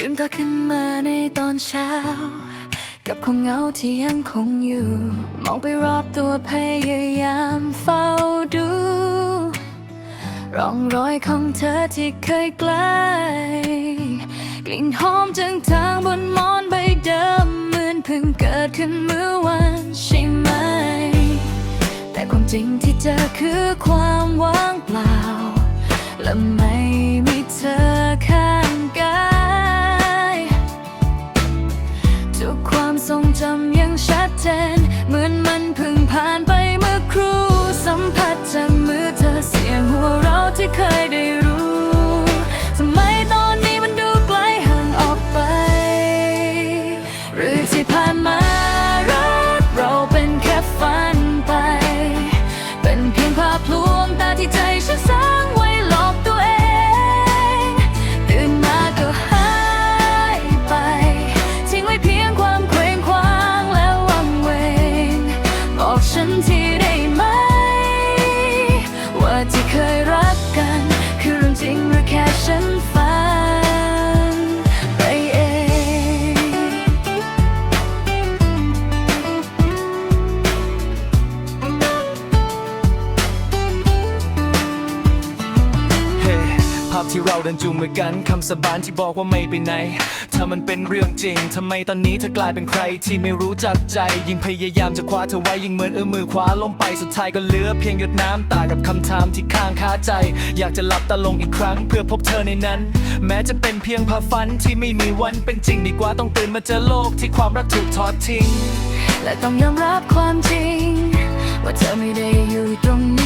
ลืมตาขึ้นมาในตอนเช้า กับความเหงาที่ยังคงอยู่ มองไปรอบตัวพยายามเฝ้าดู ร่องรอยของเธอที่เคยใกล้กลิ่นหอมจางๆบนหมอนใบเดิมเหมือนเพิ่งเกิดขึ้นเมื่อวันใช่ไหม แต่ความจริงที่เจอคือความว่างเปล่าและ ความทรงจำยังชัดเจน เหมือนมันเพิ่งผ่านไปเมื่อครู่ สัมผัสจากมือเธอเสียงหัวเราะที่เคยได้รู้ 身体。าพที่เราเดินจูงมือกันคำสาบานที่บอกว่าไม่ไปไหน ถ้ามันเป็นเรื่องจริงทำไมตอนนี้เธอกลายเป็นใครที่ไม่รู้จักใจ ยิ่งพยายามจะคว้าเธอไว้ยิ่งเหมือนเอื้อมมือคว้าลงไปสุดท้ายก็เหลือเพียงหยดน้ำตากับคำถามที่ค้างคาใจ อยากจะหลับตาลงอีกครั้งเพื่อพบเธอในนั้น แม้จะเป็นเพียงภาพฝันที่ไม่มีวันเป็นจริงดีกว่าต้องตื่นมาเจอโลกที่ความรักถูกทอดทิ้งและต้องยอมรับความจริง ว่าเธอไม่ได้อยู่ตรง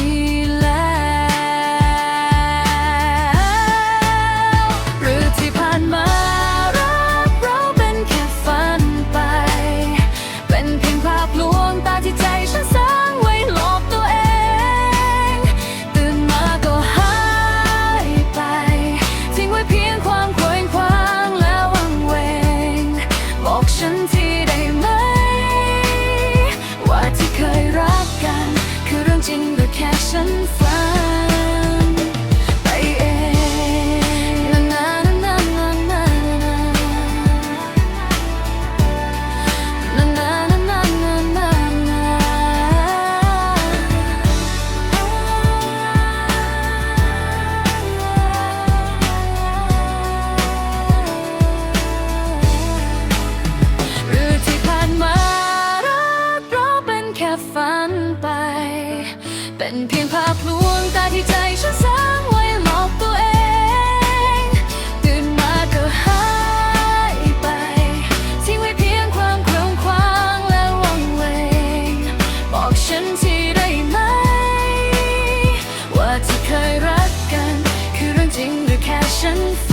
ฝันไป เป็นเพียงภาพลวงตาที่ใจฉันสร้างไว้หลอกตัวเอง ตื่นมาก็หายไป ทิ้งไว้เพียงความเคร่งคว้างและวังเวง บอกฉันทีได้ไหม ว่าที่เคยรักกัน คือเรื่องจริงหรือแค่ฉันฝัน